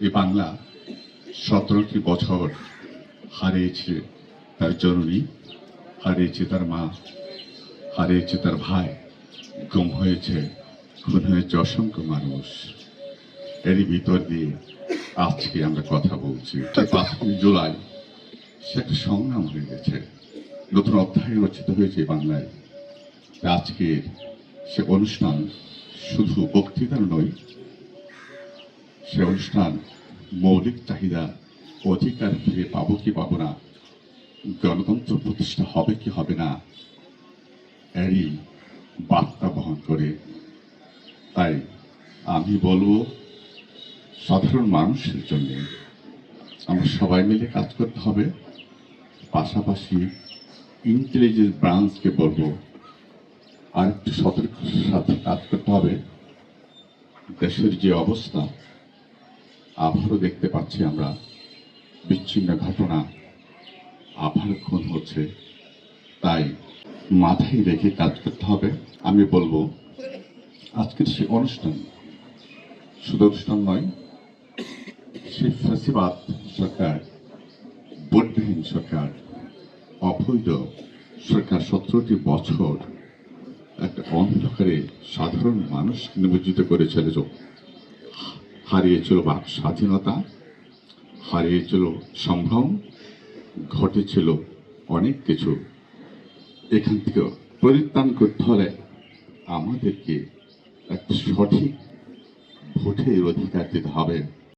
এই বাংলা সতেরোটি বছর হারিয়েছে তার জননী, হারিয়েছে তার মা, হারিয়েছে তার ভাই, গুম হয়েছে, খুন হয়েছে অসংখ্য মানুষ। এরই ভিতর দিয়ে আজকে আমরা কথা বলছি। পাঁচই জুলাই সে একটা সংগ্রাম হয়ে গেছে। নতুন অধ্যায় রচিত হয়েছে এই বাংলায়। আজকের সে অনুষ্ঠান শুধু বক্তৃতার নয় সে অনুষ্ঠান মৌলিক চাহিদা, অধিকার ফিরে পাবো কি পাবো না? গণতন্ত্র প্রতিষ্ঠা হবে কি হবে না? এরই বার্তা বহন করে। তাই আমি বলব, সাধারণ মানুষের জন্য আমরা সবাই মিলে কাজ করতে হবে। পাশাপাশি ইন্টেলিজেন্স ব্রাঞ্চকে বলব আর একটু সতর্কতার সাথে কাজ করতে হবে। দেশের যে অবস্থা আবারও দেখতে পাচ্ছি আমরা বিচ্ছিন্ন ঘটনা। আবার খুন হচ্ছে। তাই মাথায় রেখে কাজ করতে হবে। আমি বলব আজকের সে অনুষ্ঠান শুধু অনুষ্ঠান নয় সেই ফ্যাসিবাদ সরকার ভোটবিহীন সরকার, অবৈধ সরকার সতেরোটি বছর একটা অন্ধকারে সাধারণ মানুষ নিমজ্জিত করেছিল। যে হারিয়েছিল বাক স্বাধীনতা, হারিয়ে চলো সম্ভ্রম ঘটেছিল অনেক কিছু। এখান থেকে পরিত্রাণ করতে হলে আমাদেরকে একটা সঠিক ভোটের অধিকার দিতে হবে।